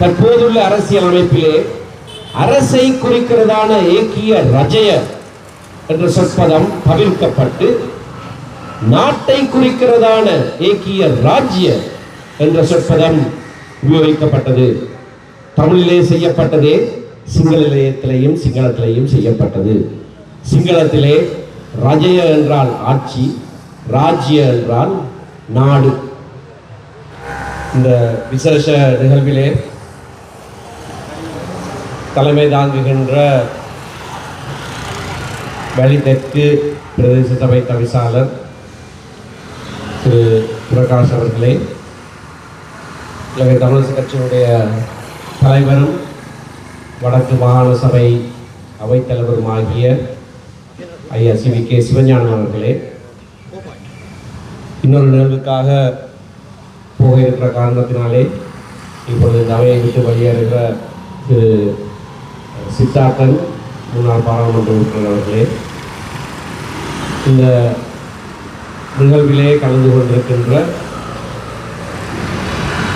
தற்போதுள்ள அரசியல் அமைப்பிலே அரசை குறிக்கிறதான ஏக்கிய ரஜய என்ற சொற்பதம் தவிர்க்கப்பட்டு நாட்டை குறிக்கிறதான ஏக்கிய ராஜ்ய என்ற சொற்பதம் உபயோகிக்கப்பட்டது. தமிழிலே செய்யப்பட்டதே சிங்களத்திலேயும் சிங்களத்திலேயும் செய்யப்பட்டது. சிங்களத்திலே ரஜய என்றால் ஆட்சி ராஜ்ய என்றால் நாடு. இந்த விசேஷ நிகழ்விலே தலைமை தாங்குகின்ற வழி பிரதேச சபை தவிசாளர் திரு பிரகாஷ் அவர்களே. இலங்கை தமிழரசு கட்சியினுடைய தலைவரும் வடக்கு மாகாண சபை அவைத்தலைவரும் ஆகிய ஐயா சி வி கே சிவஞானம் அவர்களே. இன்னொரு நிகழ்வுக்காக போக இருக்கிற காரணத்தினாலே இப்பொழுது இந்த அவையை விட்டு வெளியேறுகிற திரு சித்தார்த்தன் முன்னாள் பாராளுமன்ற உறுப்பினர் அவர்களே இந்த நிகழ்விலே கலந்து கொண்டிருக்கின்ற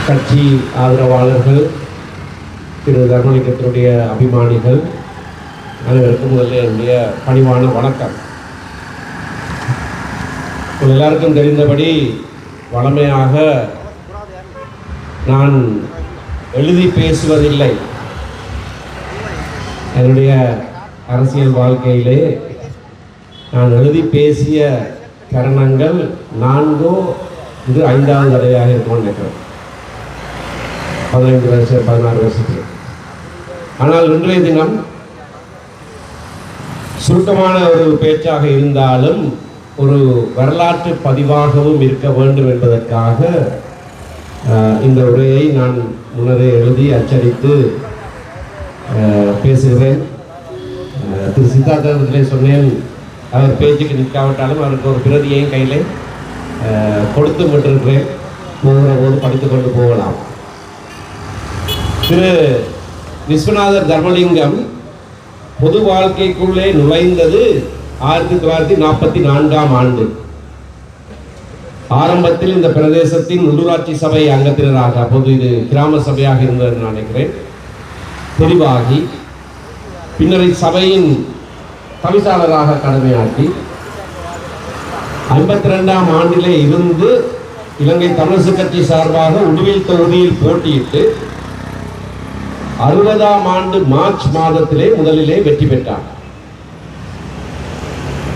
கட்சி ஆதரவாளர்கள் திரு தர்மலிங்கத்தினுடைய அபிமானிகள் அனைவருக்கும் முதல்ல என்னுடைய பணிவான வணக்கம். உங்கள் எல்லாருக்கும் தெரிந்தபடி வளமையாக நான் எழுதி பேசுவதில்லை. என்னுடைய அரசியல் வாழ்க்கையிலே நான் எழுதி பேசிய தருணங்கள் நான்கோ இது ஐந்தாவது தடவையாக இருக்கும்னு நினைக்கிறேன். பதினைந்து வருஷம் பதினாறு வருஷத்துக்கு ஆனால் இன்றைய தினம் சுருக்கமான ஒரு பேச்சாக இருந்தாலும் ஒரு வரலாற்று பதிவாகவும் இருக்க வேண்டும் என்பதற்காக இந்த உரையை நான் முன்னரே எழுதி அச்சடித்து பேசுகிறேன். திரு சித்தார்த்தத்திலே சொன்னேன் அவர் பேச்சுக்கு நிற்காவிட்டாலும் அவருக்கு ஒரு பிரதியையும் கையில் அஹ், கொடுத்து விட்டிருக்கிறேன். போகிற போது படித்து கொண்டு போகலாம். திரு விஸ்வநாதர் தர்மலிங்கம் பொது வாழ்க்கைக்குள்ளே நுழைந்தது ஆயிரத்தி தொள்ளாயிரத்தி நாற்பத்தி நான்காம் ஆண்டு. ஆரம்பத்தில் இந்த பிரதேசத்தின் உள்ளூராட்சி சபை அங்கத்தினராக அப்போது இது கிராம சபையாக இருந்தது நான் நினைக்கிறேன். தெரிவாகி பின்னர் சபையின் தவிசாளராக கடமையாற்றி ஐம்பத்தி ரெண்டாம் ஆண்டிலே இருந்து இலங்கை தமிழரசு கட்சி சார்பாக உடுவில் தொகுதியில் போட்டியிட்டு அறுபதாம் ஆண்டு மார்ச் மாதத்திலே முதலிலே வெற்றி பெற்றார்.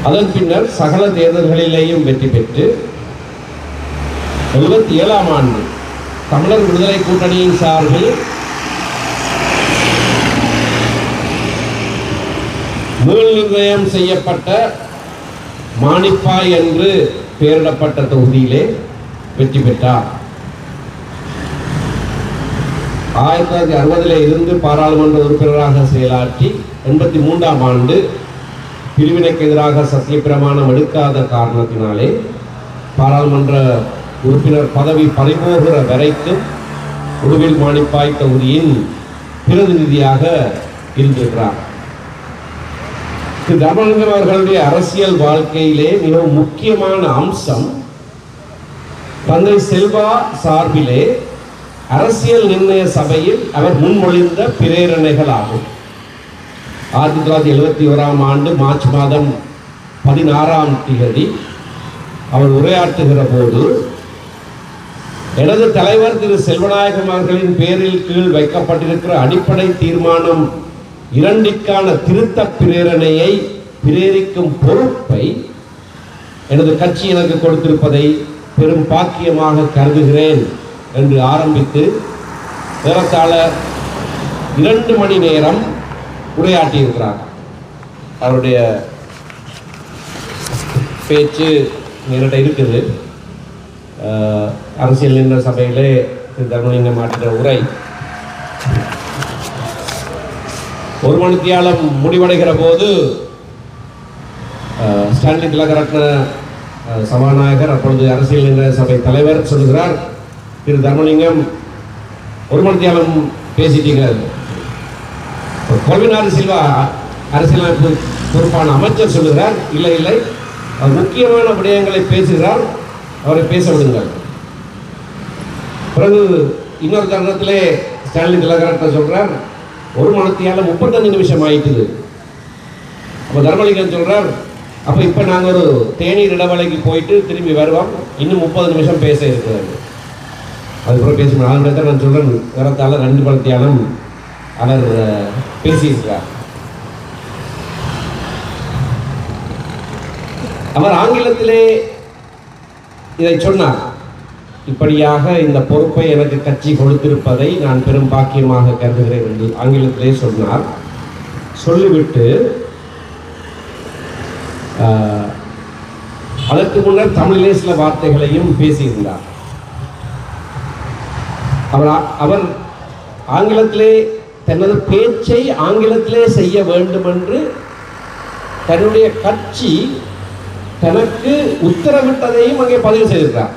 அதன் பின்னர் சகல தேர்தல்களிலேயும் வெற்றி பெற்று எழுபத்தி ஏழாம் ஆண்டு தமிழர் விடுதலை கூட்டணியின் சார்பில் மீள் நிர்ணயம் செய்யப்பட்ட மானிப்பாய் என்று பெயரிடப்பட்ட தொகுதியிலே வெற்றி பெற்றார். ஆயிரத்தி தொள்ளாயிரத்தி அறுபதில் இருந்து பாராளுமன்ற உறுப்பினராக செயலாற்றி எண்பத்தி மூன்றாம் ஆண்டு பிரிவினைக்கு எதிராக சத்தியப்பிரமாணம் எடுக்காத காரணத்தினாலே பாராளுமன்ற உறுப்பினர் பதவி பறிபோகிற வரைக்கும் உடுவில் மாணிப்பாய் தொகுதியின் பிரதிநிதியாக இருந்திருக்கிறார். திரு அவர்களுடைய அரசியல் வாழ்க்கையிலே மிகவும் முக்கியமான அம்சம் தந்தை செல்வா சார்பிலே அரசியல் நிர்ணய சபையில் அவர் முன்மொழிந்த பிரேரணைகள் ஆகும் ஆயிரத்தி தொள்ளாயிரத்தி எழுபத்தி ஓராம் ஆண்டு மார்ச் மாதம் பதினாறாம் தேதி அவர் உரையாற்றுகிற போது எனது தலைவர் திரு செல்வநாயகம் அவர்களின் பேரில் கீழ் வைக்கப்பட்டிருக்கிற அடிப்படை தீர்மானம் இரண்டிற்கான திருத்த பிரேரணையை பிரேரிக்கும் பொறுப்பை எனது கட்சி எனக்கு கொடுத்திருப்பதை பெரும் பாக்கியமாக கருதுகிறேன் என்று ஆரம்பித்து ஏறத்தாழ இரண்டு மணி நேரம் உரையாற்றியிருக்கிறார். அவருடைய பேச்சு என்கிட்ட இருக்குது அரசியல் நின்ற சபையிலே திரு தர்மலிங்கம் ஆற்றின உரை ஒரு மணித்தியாலம் முடிவடைகிற போது ஸ்டான்லி திலகரத்ன சபாநாயகர் அப்பொழுது அரசியல் நிர்ணய சபை தலைவர் சொல்லுகிறார் திரு தர்மலிங்கம் ஒரு மணித்தியாலம் பேசிட்டீங்க கொள்வினார் சில்வா அரசியலமைப்பு பொறுப்பான அமைச்சர் சொல்லுகிறார் இல்லை இல்லை அவர் முக்கியமான விடயங்களை பேசுகிறார் அவரை பேச விடுங்கள். பிறகு இன்னொரு தருணத்திலே ஸ்டான்லி திலகரத்தை சொல்கிறார் ஒரு மணத்தியால முப்பத்தஞ்சு நிமிஷம் ஆயிட்டுது. அப்போ தர்மலிங்கம் சொல்றார் அப்போ இப்போ நாங்கள் ஒரு தேநீர் இடவேளைக்கு போயிட்டு திரும்பி வருவோம். இன்னும் முப்பது நிமிஷம் பேச இருக்கிறது அதுக்கப்புறம் பேச அதன் நான் சொல்கிறேன் வரத்தால் ரெண்டு பழத்தியாலும் அவர் பேசியிருக்கிறார். அவர் ஆங்கிலத்திலே இதை சொன்னார். இப்படியாக இந்த பொறுப்பை எனக்கு கட்சி கொடுத்திருப்பதை நான் பெரும் பாக்கியமாக கருதுகிறேன் என்று ஆங்கிலத்திலே சொன்னார். சொல்லிவிட்டு அதற்கு முன்னர் தமிழிலே சில வார்த்தைகளையும் பேசியிருந்தார். அவர் அவர் ஆங்கிலத்திலே தனது பேச்சை ஆங்கிலத்திலே செய்ய வேண்டும் என்று தன்னுடைய கட்சி தனக்கு உத்தரவிட்டதையும் அங்கே பதிவு செய்திருக்கிறார்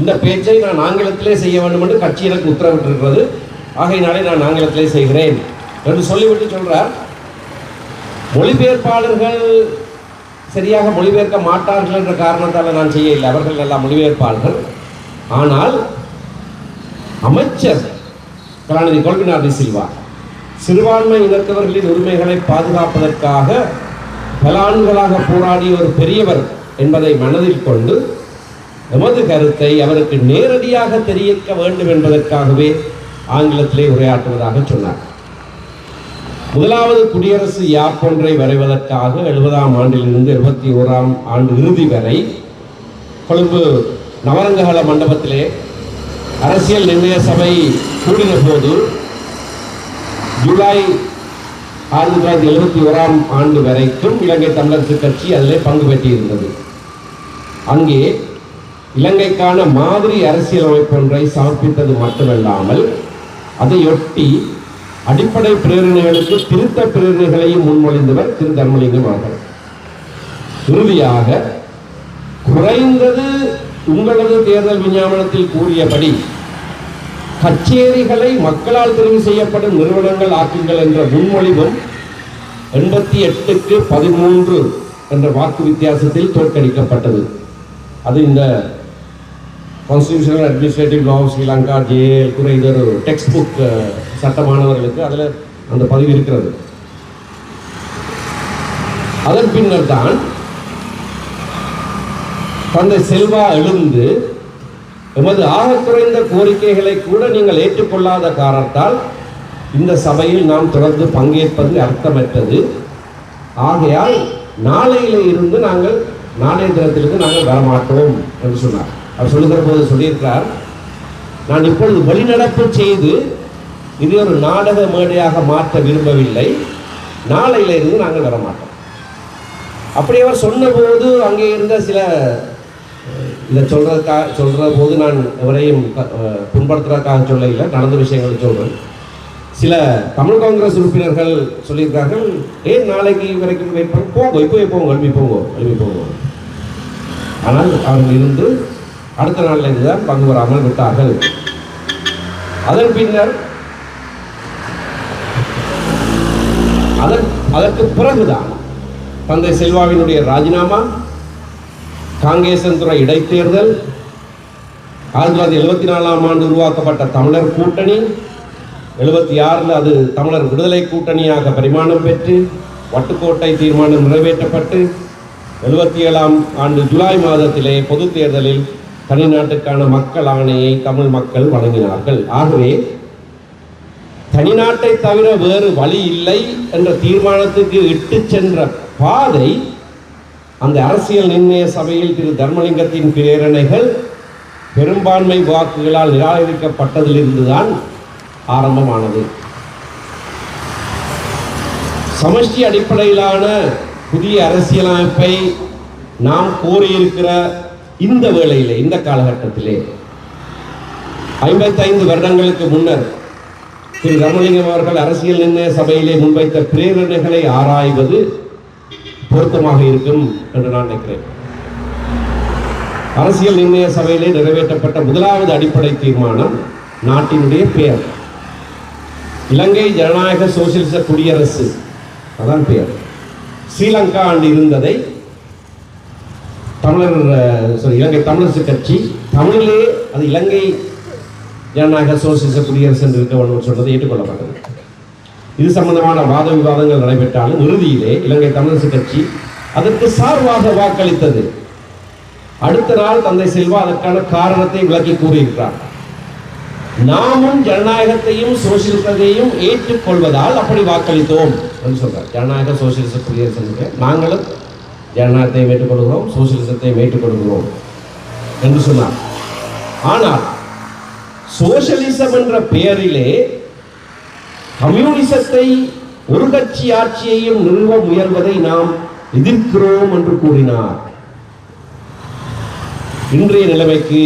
இந்த பேச்சை நான் ஆங்கிலத்திலே செய்ய வேண்டும் என்று கட்சி எனக்கு உத்தரவிட்டிருக்கிறது. ஆகையினாலே நான் ஆங்கிலத்திலே செய்கிறேன் என்று சொல்லிவிட்டு சொல்றார். மொழிபெயர்ப்பாளர்கள் சரியாக மொழிபெயர்க்க மாட்டார்கள் என்ற காரணத்தால் நான் செய்யவில்லை. அவர்கள் எல்லாம் மொழிபெயர்ப்பாளர்கள். ஆனால் அமைச்சர் கலாநிதி கொள்கினார் சில்வா சிறுபான்மை இனத்தவர்களின் உரிமைகளை பாதுகாப்பதற்காக பல ஆண்டுகளாக போராடிய ஒரு பெரியவர் என்பதை மனதில் கொண்டு எமது கருத்தை அவருக்கு நேரடியாக தெரிவிக்க வேண்டும் என்பதற்காகவே ஆங்கிலத்திலே உரையாற்றுவதாக சொன்னார். முதலாவது குடியரசு யாப்பொன்றை வரைவதற்காக எழுபதாம் ஆண்டிலிருந்து எழுபத்தி ஓராம் ஆண்டு இறுதி வரை கொழும்பு நவரங்ககல மண்டபத்திலே அரசியல் நிர்ணய சபை கூடின போது ஜூலை ஆயிரத்தி தொள்ளாயிரத்தி எழுபத்தி ஓராம் ஆண்டு வரைக்கும் இலங்கை தமிழரசு கட்சி அதிலே பங்கு பெற்றிருந்தது. அங்கே இலங்கைக்கான மாதிரி அரசியல் அமைப்பொன்றை சமர்ப்பித்தது மட்டுமல்லாமல் அதையொட்டி அடிப்படை பிரேரணைகளுக்கு திருத்த பிரேரணைகளையும் முன்மொழிந்தவர் திரு தர்மலிங்கம் அவர்கள். இறுதியாக குறைந்தது உங்களது தேர்தல் விஞ்ஞாபனத்தில் கூறியபடி கச்சேரிகளை மக்களால் தெரிவு செய்யப்படும் நிறுவனங்கள் ஆக்குங்கள் என்ற முன்மொழிவும் எண்பத்தி எட்டுக்கு பதிமூன்று என்ற வாக்கு வித்தியாசத்தில் தோற்கடிக்கப்பட்டது. அது இந்த constitutional administrative law of Sri Lanka JL கூட இது ஒரு டெக்ஸ்ட் புக் uh, சட்டமானவர்களுக்கு அதில் அந்த பதிவு இருக்கிறது. அதன் பின்னர் தான் தந்தை செல்வா எழுந்து எமது ஆக குறைந்த கோரிக்கைகளை கூட நீங்கள் ஏற்றுக்கொள்ளாத காரணத்தால் இந்த சபையில் நாம் தொடர்ந்து பங்கேற்பது அர்த்தமற்றது. ஆகையால் நாளையில இருந்து நாங்கள் நாளைய தினத்திலிருந்து நாங்கள் வரமாட்டோம் என்று சொன்னார். அவர் சொல்லுகிற போது சொல்லியிருக்கிறார் நான் இப்பொழுது வழிநடப்பு செய்து இது ஒரு நாடக மேடையாக மாற்ற விரும்பவில்லை. நாளையில இருந்து நாங்கள் வரமாட்டோம். அப்படி அவர் சொன்னபோது அங்கே இருந்த சில இதை சொல்றதுக்காக சொல்ற போது நான் எவரையும் புண்படுத்துறதுக்காக சொல்ல இல்லை நடந்த விஷயங்களை சொல்றேன். சில தமிழ் காங்கிரஸ் உறுப்பினர்கள் சொல்லியிருக்கார்கள் ஏன் நாளைக்கு வரைக்கும் வெயிட் பண்ண போங்க இப்போ போங்க எழுப்பி போங்க எழுப்பி போங்க. ஆனால் அவர்கள் இருந்து அடுத்த நாளில் தான் பங்கு வராமல் விட்டார்கள். அதன் பின்னர் அதன் அதற்கு பிறகுதான் தந்தை செல்வாவினுடைய ராஜினாமா காங்கேசன் துறை இடைத்தேர்தல் ஆயிரத்தி தொள்ளாயிரத்தி எழுபத்தி நாலாம் ஆண்டு உருவாக்கப்பட்ட தமிழர் கூட்டணி எழுபத்தி ஆறில் அது தமிழர் விடுதலை கூட்டணியாக பரிமாணம் பெற்று வட்டுக்கோட்டை தீர்மானம் நிறைவேற்றப்பட்டு எழுபத்தி ஏழாம் ஆண்டு ஜூலை மாதத்திலே பொதுத் தேர்தலில் தனிநாட்டுக்கான மக்கள் ஆணையை தமிழ் மக்கள் வழங்கினார்கள். ஆகவே தனிநாட்டை தவிர வேறு வழி இல்லை என்ற தீர்மானத்துக்கு இட்டு சென்ற பாதை அந்த அரசியல் நிர்ணய சபையில் திரு தர்மலிங்கத்தின் பிரேரணைகள் பெரும்பான்மை வாக்குகளால் நிராகரிக்கப்பட்டதிலிருந்துதான் ஆரம்பமானது. சமஷ்டி அடிப்படையிலான புதிய அரசியலமைப்பை நாம் கோரியிருக்கிற இந்த வேளையிலே இந்த காலகட்டத்திலே ஐம்பத்தைந்து வருடங்களுக்கு முன்னர் திரு தர்மலிங்கம் அவர்கள் அரசியல் நிர்ணய சபையிலே முன்வைத்த பிரேரணைகளை ஆராய்வது பொருத்தமாக இருக்கும் என்று நான் நினைக்கிறேன். அரசியல் நிர்ணய சபையிலே நிறைவேற்றப்பட்ட முதலாவது அடிப்படை தீர்மானம் நாட்டினுடைய பெயர். இலங்கை ஜனநாயக சோசியலிச குடியரசு. அதான் பெயர். ஸ்ரீலங்கா ஆண்டு இருந்ததை தமிழர் சாரி இலங்கை தமிழரசு கட்சி தமிழிலே அது இலங்கை ஜனநாயக சோசியலிச குடியரசு என்று இருக்க வேண்டும் சொன்னது ஏற்றுக்கொள்ளப்பட்டது. இது சம்பந்தமான வாத விவாதங்கள் நடைபெற்றாலும் இறுதியிலே இலங்கை தமிழரசு கட்சி அதற்கு சார்பாக வாக்களித்தது. அடுத்த நாள் தந்தை செல்வா அதற்கான காரணத்தை விளக்கி கூறியிருக்கிறார். நாமும் ஜனநாயகத்தையும் சோசியலிசத்தையும் ஏற்றுக்கொள்வதால் அப்படி வாக்களித்தோம் என்று சொல்றார். ஜனநாயக சோசியலிச குடியரசு நாங்களும் ஜனநாயகத்தை வேட்டுக்கொள்கிறோம் ஜனநாயகத்தையும் வேட்டுக்கொள்கிறோம் என்று சொன்னார். ஆனால் சோசியலிசம் என்ற பெயரிலே கம்யூனிசத்தை ஒரு கட்சி ஆட்சியையும் நிறுவ முயல்வதை நாம் எதிர்க்கிறோம் என்று கூறினார். இன்றைய நிலைமைக்கு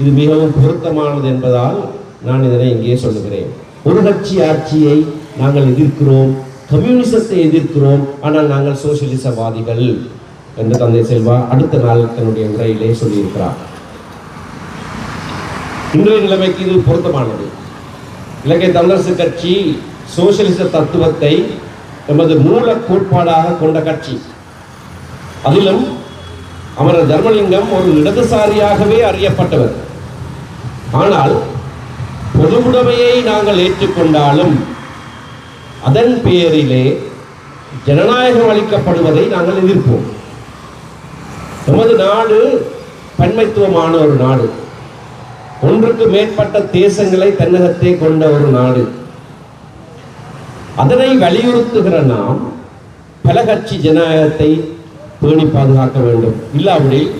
இது மிகவும் பொருத்தமானது என்பதால் நான் இதனை இங்கே சொல்லுகிறேன். ஒரு கட்சி ஆட்சியை நாங்கள் எதிர்க்கிறோம் கம்யூனிசத்தை எதிர்க்கிறோம். ஆனால் நாங்கள் சோசியலிசவாதிகள் என்று தந்தை செல்வா அடுத்த நாள் தன்னுடைய உரையிலே சொல்லியிருக்கிறார். இன்றைய நிலைமைக்கு இது பொருத்தமானது. இலங்கை தமிழரசு கட்சி சோசியலிச தத்துவத்தை எமது மூல கோட்பாடாக கொண்ட கட்சி. அதிலும் அமரர் தர்மலிங்கம் ஒரு இடதுசாரியாகவே அறியப்பட்டவர். ஆனால் பொதுவுடைமையை நாங்கள் ஏற்றுக்கொண்டாலும் அதன் பெயரிலே ஜனநாயகம் அளிக்கப்படுவதை நாங்கள் எதிர்ப்போம். நமது நாடு பன்மைத்துவமான ஒரு நாடு. ஒன்றுக்கு மேற்பட்ட தேசங்களை தன்னகத்தே கொண்ட ஒரு நாடு. அதனை வலியுறுத்துகிற நாம் பல கட்சி ஜனநாயகத்தை பேணி பாதுகாக்க வேண்டும். இல்லாவிடில்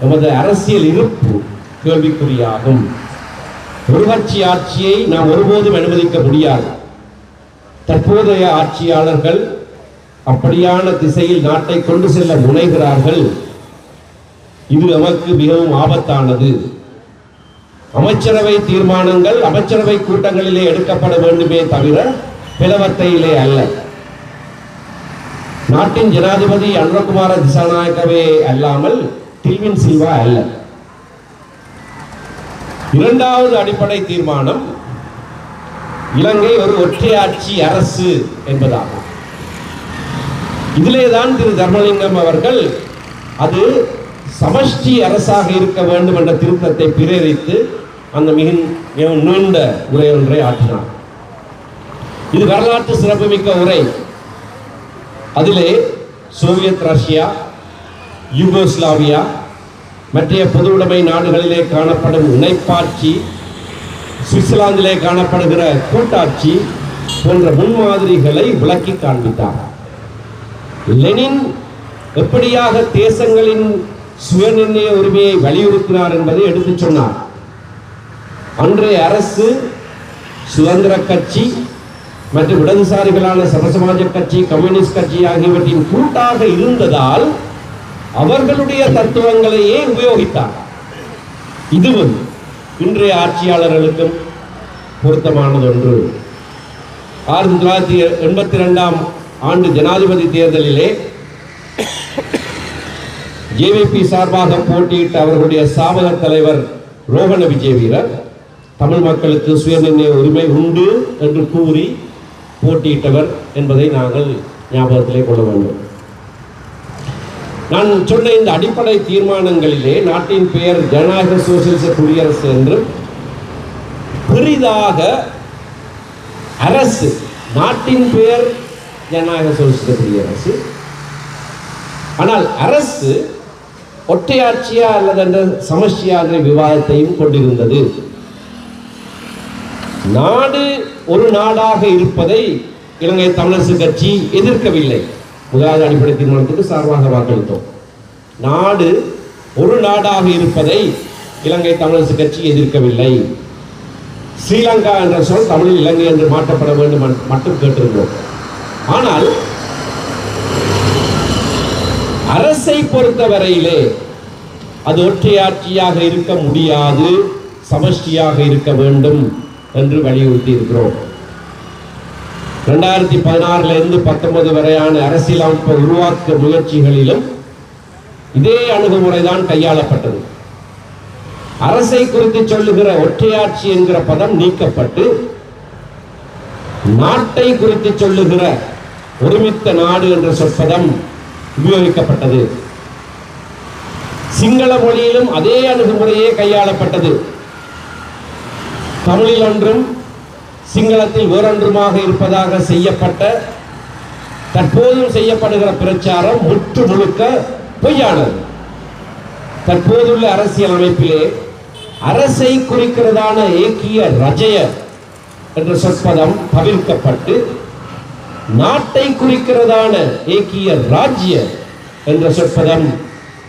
நமது அரசியல் இருப்பு கேள்விக்குறியாகும். ஒரு கட்சி ஆட்சியை நாம் ஒருபோதும் அனுமதிக்க முடியாது. தற்போதைய ஆட்சியாளர்கள் அப்படியான திசையில் நாட்டை கொண்டு செல்ல முனைகிறார்கள். இது நமக்கு மிகவும் ஆபத்தானது. அமைச்சரவை தீர்மானங்கள் அமைச்சரவை கூட்டங்களிலே எடுக்கப்பட வேண்டுமே தவிர பிளவத்தையிலே அல்ல. நாட்டின் ஜனாதிபதி அன்பகுமார திசாநாயக்கவே அல்லாமல் டில்வின் சில்வா அல்ல. இரண்டாவது அடிப்படை தீர்மானம் இலங்கை ஒரு ஒற்றையாட்சி அரசு என்பதாகும். இதிலேதான் திரு தர்மலிங்கம் அவர்கள் அது சமஷ்டி அரசாக இருக்க வேண்டும் என்ற திருத்தத்தை பிரேரித்து அந்த மிக நீண்ட உரை ஒன்றை ஆற்றினார். இது வரலாற்று சிறப்புமிக்க உரை. அதிலே சோவியத் ரஷ்யா யூகோஸ்லாவியா மற்ற பொதுவுடைமை நாடுகளிலே காணப்படும் இணைப்பாட்சி சுவிட்சர்லாந்திலே காணப்படுகிற கூட்டாட்சி போன்ற முன்மாதிரிகளை விளக்கி காண்பித்தார். லெனின் எப்படியாக தேசங்களின் சுயநிர்ணய உரிமையை வலியுறுத்தினார் என்பதை எடுத்துச் சொன்னார். அன்றைய அரசு சுதந்திர கட்சி மற்றும் இடதுசாரிகளான சமசமாஜ கட்சி கம்யூனிஸ்ட் கட்சி ஆகியவற்றின் கூட்டாக இருந்ததால் அவர்களுடைய தத்துவங்களையே உபயோகித்தார். இதுவும் இன்றைய ஆட்சியாளர்களுக்கும் பொருத்தமானது ஒன்று ஆயிரத்தி தொள்ளாயிரத்தி எண்பத்தி ரெண்டாம் ஆண்டு ஜனாதிபதி தேர்தலிலே ஜேவிபி சார்பாக போட்டியிட்ட அவர்களுடைய சாபக தலைவர் ரோகண விஜயவீரர் தமிழ் மக்களுக்கு சுயநிர்ணய உரிமை உண்டு என்று கூறி போட்டியிட்டவர் என்பதை நாங்கள் ஞாபகத்திலே கொள்ள வேண்டும். நான் சொன்ன இந்த அடிப்படை தீர்மானங்களிலே நாட்டின் பெயர் ஜனநாயக சோசியலிச குடியரசு என்றும் பெரிதாக அரசு நாட்டின் பெயர் ஜனநாயக சோசியலிச குடியரசு. ஆனால் அரசு ஒற்றையாட்சியா அல்லது என்ற சமஷ்டியா என்ற விவாதத்தையும் கொண்டிருந்தது. நாடு ஒரு நாடாக இருப்பதை இலங்கை தமிழரசு கட்சி எதிர்க்கவில்லை. முதலாவது அடிப்படை தீர்மானத்துக்கு சார்பாக வாக்களித்தோம். நாடு ஒரு நாடாக இருப்பதை இலங்கை தமிழரசு கட்சி எதிர்க்கவில்லை. ஸ்ரீலங்கா என்ற சொல் தமிழில் இலங்கை என்று மாற்றப்பட வேண்டும் மட்டும் கேட்டிருந்தோம். ஆனால் அரசை பொறுத்தவரையிலே அது ஒற்றையாட்சியாக இருக்க முடியாது சமஷ்டியாக இருக்க வேண்டும் என்று வலியுறுத்தி இருக்கிறோம் ரெண்டாயிரத்தி பதினாறுல இருந்து பத்தொன்பது வரையான அரசியலமைப்பு உருவாக்க முயற்சிகளிலும் இதே அணுகுமுறை தான் கையாளப்பட்டது. அரசை குறித்து சொல்லுகிற ஒற்றையாட்சி என்கிற பதம் நீக்கப்பட்டு நாட்டை குறித்து சொல்லுகிற ஒருமித்த நாடு என்ற சொற்பதம் உபயோகிக்கப்பட்டது. சிங்கள மொழியிலும் அதே அணுகுமுறையே கையாளப்பட்டது. தமிழில் ஒன்றும் சிங்களத்தில் வேறொன்றுமாக இருப்பதாக செய்யப்பட்ட தற்போதும் செய்யப்படுகிற பிரச்சாரம் முற்று முழுக்க பொய்யானது. தற்போதுள்ள அரசியல் அமைப்பிலே அரசை குறிக்கிறதான ஏக்கிய ரஜய என்ற சொற்பதம் தவிர்க்கப்பட்டு நாட்டை குறிக்கிறதான ஏக்கிய ராஜ்ய என்ற சொற்பதம்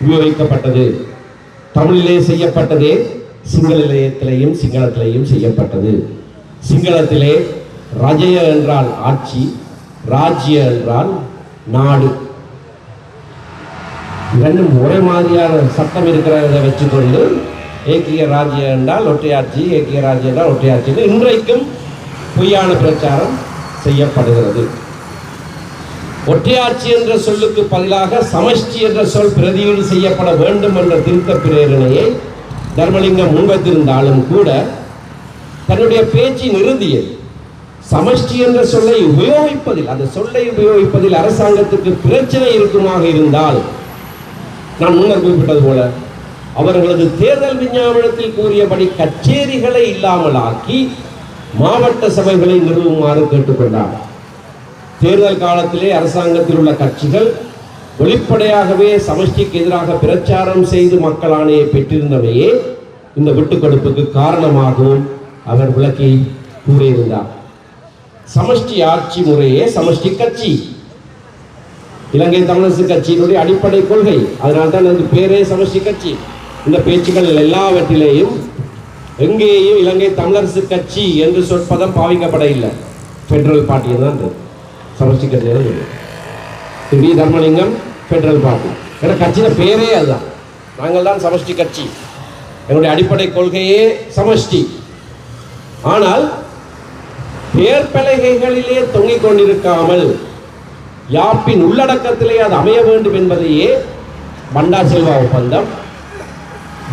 உபயோகிக்கப்பட்டது. தமிழிலே செய்யப்பட்டதே சிங்கள நிலையத்திலையும் சிங்களத்திலையும் செய்யப்பட்டது. சிங்களத்திலே ரஜய என்றால் ஆட்சி ராஜ்ய என்றால் நாடு. இரண்டும் ஒரே மாதிரியான சட்டம் இருக்கிறத வச்சுக்கொண்டு ஏக்கிய ராஜ்யம் என்றால் ஒற்றையாட்சி ஏக்கிய ராஜ்யம் என்றால் ஒற்றையாட்சி இன்றைக்கும் பொய்யான பிரச்சாரம் செய்யப்படுகிறது. ஒற்றையாட்சி என்ற சொல்லுக்கு பதிலாக சமஷ்டி என்ற சொல் பிரதியீடு செய்யப்பட வேண்டும் என்ற திருத்த பிரேரணையை தர்மலிங்கம் முன்வைத்திருந்தாலும் கூட தன்னுடைய பேச்சின் இறுதியில் சமஷ்டி என்ற சொல்லை உபயோகிப்பதில் அந்த சொல்லை உபயோகிப்பதில் அரசாங்கத்துக்கு பிரச்சனை இருக்குமாக இருந்தால் நான் முன்னர் குறிப்பிட்டது போல அவர்களது தேர்தல் விஞ்ஞாபனத்தில் கூறியபடி கச்சேரிகளை இல்லாமல் ஆக்கி மாவட்ட சபைகளை நிறுவுமாறு கேட்டுக்கொண்டார். தேர்தல் காலத்திலே அரசாங்கத்தில் உள்ள கட்சிகள் வெளிப்படையாகவே சமஷ்டிக்கு எதிராக பிரச்சாரம் செய்து மக்கள் பெற்றிருந்தவையே இந்த விட்டுக்கொடுப்புக்கு காரணமாகவும் அவர் விளக்கி கூறியிருந்தார். சமஷ்டி ஆட்சி முறையே சமஷ்டி கட்சி. இலங்கை தமிழரசு கட்சியினுடைய அடிப்படை கொள்கை. அதனால்தான் தான் அந்த பேரே சமஷ்டி கட்சி. இந்த பேச்சுக்கள் எல்லாவற்றிலேயும் எங்கேயும் இலங்கை தமிழரசு கட்சி என்று சொற்பதம் பாவிக்கப்பட இல்லை. ஃபெடரல் பார்ட்டி தான் சமஷ்டி கட்சி தான் இருக்கு. வி. தர்மலிங்கம் பெட்ரோல் பார்ட்டி ஏன்னா கட்சியின் பேரே அதுதான். நாங்கள் தான் சமஷ்டி கட்சி. எங்களுடைய அடிப்படை கொள்கையே சமஷ்டி. ஆனால் பெயர் பலகைகளிலே தொங்கிக் கொண்டிருக்காமல் யாப்பின் உள்ளடக்கத்திலே அது அமைய வேண்டும் என்பதையே மண்டா செல்வா ஒப்பந்தம்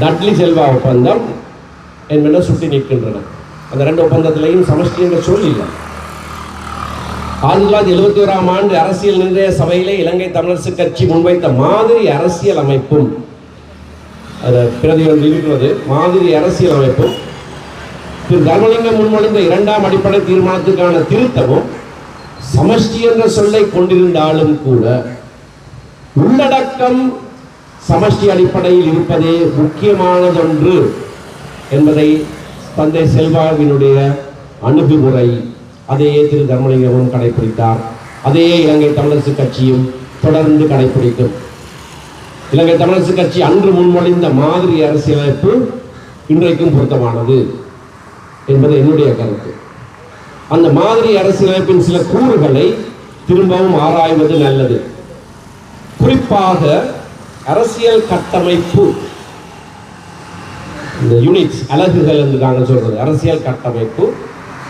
டட்லி செல்வா ஒப்பந்தம் என்பன சுட்டி நிற்கின்றன. அந்த ரெண்டு ஒப்பந்தத்திலையும் சமஷ்டி என்ற சொல் இல்லை. ஆயிரத்தி தொள்ளாயிரத்தி எழுபத்தி ஓராம் ஆண்டு அரசியல் நிர்ணய சபையிலே இலங்கை தமிழரசு கட்சி முன்வைத்த மாதிரி அரசியல் அமைப்பும் அதில் பிரதி இருக்கிறது மாதிரி அரசியல் அமைப்பும் திரு தர்மலிங்கம் முன்மொழிந்த இரண்டாம் அடிப்படை தீர்மானத்துக்கான திருத்தமும் சமஷ்டி என்ற சொல்லை கொண்டிருந்தாலும் கூட உள்ளடக்கம் சமஷ்டி அடிப்படையில் இருப்பதே முக்கியமானதொன்று என்பதை தந்தை செல்வாவினுடைய அணுகுமுறை அதையே திரு தர்மலிங்கமும் கடைபிடித்தார் அதையே இலங்கை தமிழரசு கட்சியும் தொடர்ந்து கடைபிடிக்கும் இலங்கை தமிழரசு கட்சி அன்று முன்மொழிந்த மாதிரி அரசியலமைப்பு இன்றைக்கும் பொருத்தமானது. என்பது என்னுடைய கருத்து. அந்த மாதிரி அரசியலமைப்பின் சில கூறுகளை திரும்பவும் ஆராய்வது நல்லது. குறிப்பாக அரசியல் கட்டமைப்பு. இந்த யூனிட்ஸ் அலகுகள் என்று நாங்கள் சொல்றது. அரசியல் கட்டமைப்பு.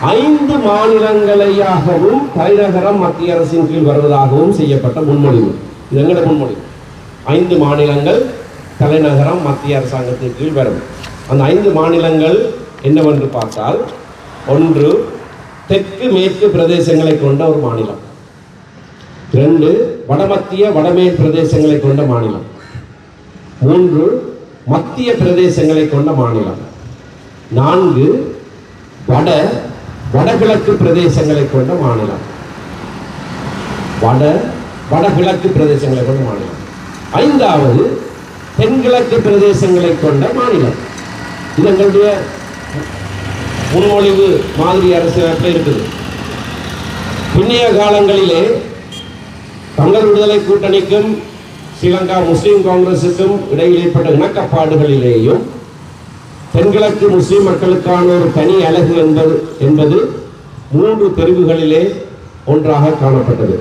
ஐந்து மாநிலங்களையாகவும் தலைநகரம் மத்திய அரசின் கீழ் வருவதாகவும் செய்யப்பட்ட முன்மொழிவு. இது எங்களோட முன்மொழிவு. ஐந்து மாநிலங்கள் தலைநகரம் மத்திய அரசாங்கத்தின் கீழ் வரும். அந்த ஐந்து மாநிலங்கள் என்னவென்று பார்த்தால் ஒன்று தெற்கு மேற்கு பிரதேசங்களை கொண்ட ஒரு மாநிலம். இரண்டு வடமத்திய வடமேல் பிரதேசங்களை கொண்ட மாநிலம். மூன்று மத்திய பிரதேசங்களை கொண்ட மாநிலம். நான்கு வட வடகிழக்கு பிரதேசங்களை கொண்ட மாநிலம். வட வடகிழக்கு பிரதேசங்களை கொண்ட மாநிலம். ஐந்தாவது தென்கிழக்கு பிரதேசங்களை கொண்ட மாநிலம். இது எங்களுடைய முன்மொழிவு மாதிரி அரசியலமைப்பில் இருக்குது. புண்ணிய காலங்களிலே தமிழர் விடுதலை கூட்டணிக்கும் ஸ்ரீலங்கா முஸ்லீம் காங்கிரசுக்கும் இடையில் ஏற்பட்ட இணக்கப்பாடுகளிலேயும் தென்கிழக்கு முஸ்லீம் மக்களுக்கான ஒரு தனி அழகு என்பது என்பது மூன்று பிரிவுகளிலே ஒன்றாக காணப்பட்டது.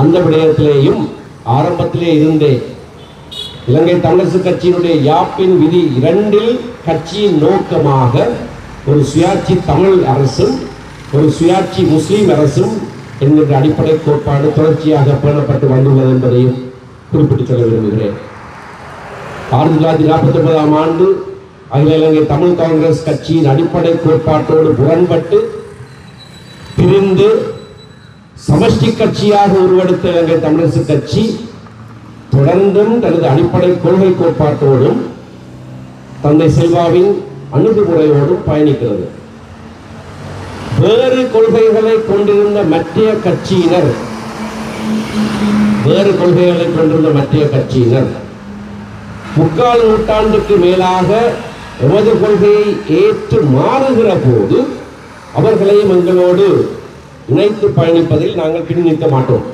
அந்த விடயத்திலேயும் ஆரம்பத்திலே இருந்தே இலங்கை தமிழரசு கட்சியினுடைய யாப்பின் விதி இரண்டில் கட்சியின் நோக்கமாக ஒரு சுயாட்சி தமிழ் அரசும் ஒரு சுயாட்சி முஸ்லீம் அரசும் என்கின்ற அடிப்படை கோட்பாடு தொடர்ச்சியாக பேணப்பட்டு வந்துள்ளது என்பதையும் குறிப்பிட்டுச் சொல்ல விரும்புகிறேன். ஆயிரத்தி தொள்ளாயிரத்தி நாற்பத்தி ஒன்பதாம் ஆண்டு அகில இலங்கை தமிழ் காங்கிரஸ் கட்சியின் அடிப்படை கோட்பாட்டோடு முரண்பட்டு பிரிந்து சமஷ்டி கட்சியாக உருவெடுத்த இலங்கை தமிழரசு கட்சி தொடர்ந்தும் தனது அடிப்படை கொள்கை கோட்பாட்டோடும் தந்தை செல்வாவின் அணுகுமுறையோடும் பயணிக்கிறது. வேறு கொள்கைகளை கொண்டிருந்த மற்ற கட்சியினர் வேறு கொள்கைகளை கொண்டிருந்த மற்ற கட்சியினர் முக்கால் நூற்றாண்டுக்கு மேலாக எமது கொள்கையை ஏற்று மாறுகிற போது அவர்களையும் எங்களோடு இணைத்து பயணிப்பதில் நாங்கள் பின் நிற்க மாட்டோம்.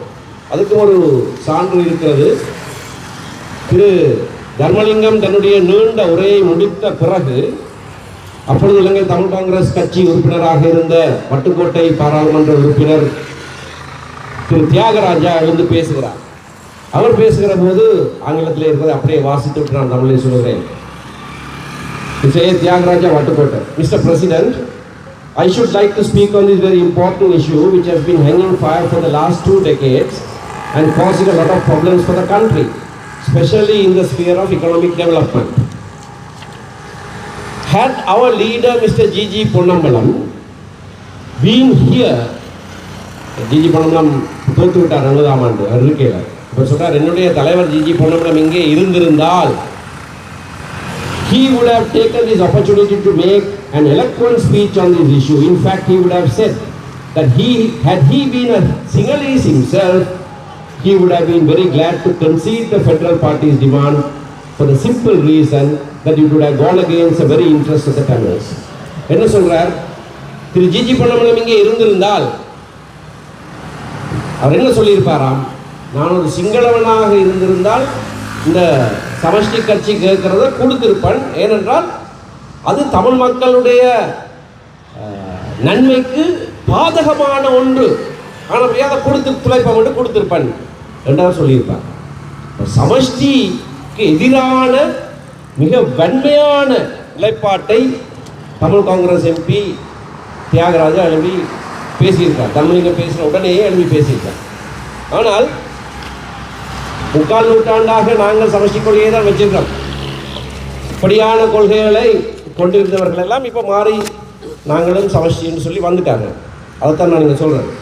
அதுக்கு ஒரு சான்று இருக்கிறது. திரு தர்மலிங்கம் தன்னுடைய நீண்ட உரையை முடித்த பிறகு அப்பொழுது இலங்கை தமிழ் காங்கிரஸ் கட்சி உறுப்பினராக இருந்த பட்டுக்கோட்டை பாராளுமன்ற உறுப்பினர் திரு தியாகராஜா எழுந்து பேசுகிறார் அவர் பேசுகிற போது ஆங்கிலத்தில் இருக்கிறது அப்படியே வாசித்து விட்டு நான் தமிழில் சொல்கிறேன் Mr. A. Tyagaraja Vatukotta. Mr. President, I should like to speak on this very important issue which has been hanging fire for the last two decades and causing a lot of problems for the country, especially in the sphere of economic development. Had our leader, Mr. G.G. Ponnambalam, been here, G G Ponnambalam தோத்து விட்டார் அறுபதாம் ஆண்டு அவர் இருக்கையில் இப்போ சொல்றார் என்னுடைய தலைவர் GG Ponnambalam இங்கே இருந்திருந்தால் he would have taken this opportunity to make an eloquent speech on this issue. In fact, he would have said that he, had he been a Sinhalese himself, he would have been very glad to concede the federal party's demand for the simple reason that it would have gone against the very interest of the Tamils. என்ன சொல்றார்? திரு GG Ponnamalam இங்கே இருந்திருந்தால் அவர் என்ன சொல்லியிருப்பாராம்? நான் ஒரு சிங்களவனாக இருந்திருந்தால் இந்த சமஷ்டி கட்சி கேட்கிறத கொடுத்திருப்பேன். ஏனென்றால் அது தமிழ் மக்களுடைய நன்மைக்கு பாதகமான ஒன்று. ஆனால் அதை கொடுத்து துளைப்ப மட்டும் கொடுத்திருப்பேன் என்றார் சொல்லியிருப்பார். சமஷ்டி எதிரான மிக வன்மையான நிலைப்பாட்டை தமிழ் காங்கிரஸ் எம்பி தியாகராஜா எழுதி பேசியிருக்கார். தமிழிங்க பேசின உடனேயே எழுதி பேசியிருக்கார். ஆனால் முக்கால் நூற்றாண்டாக நாங்கள் சமஷ்டி கொள்கையை தான் வச்சிருக்கோம் இப்படியான கொள்கைகளை கொண்டிருந்தவர்கள் எல்லாம் இப்போ மாறி நாங்களும் சமஷ்டின்னு சொல்லி வந்துட்டாங்க. அதைத்தான் நான் நீங்கள் சொல்கிறேன்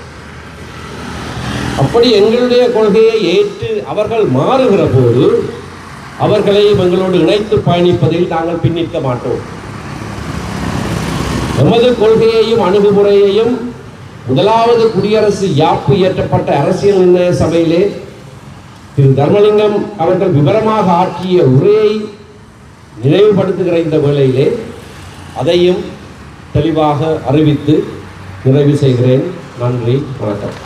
அப்படி எங்களுடைய கொள்கையை ஏற்று அவர்கள் மாறுகிற போது அவர்களை எங்களோடு இணைத்து பயணிப்பதில் நாங்கள் பின்னிற்க மாட்டோம். எமது கொள்கையையும் அணுகுமுறையையும் முதலாவது குடியரசு யாப்பு இயற்றப்பட்ட அரசியல் நிர்ணய சபையிலே திரு தர்மலிங்கம் அவர்கள் விவரமாக ஆற்றிய உரையை நினைவுபடுத்துகிற இந்த வேளையிலே அதையும் தெளிவாக அறிவித்து நிறைவு செய்கிறேன். நன்றி வணக்கம்.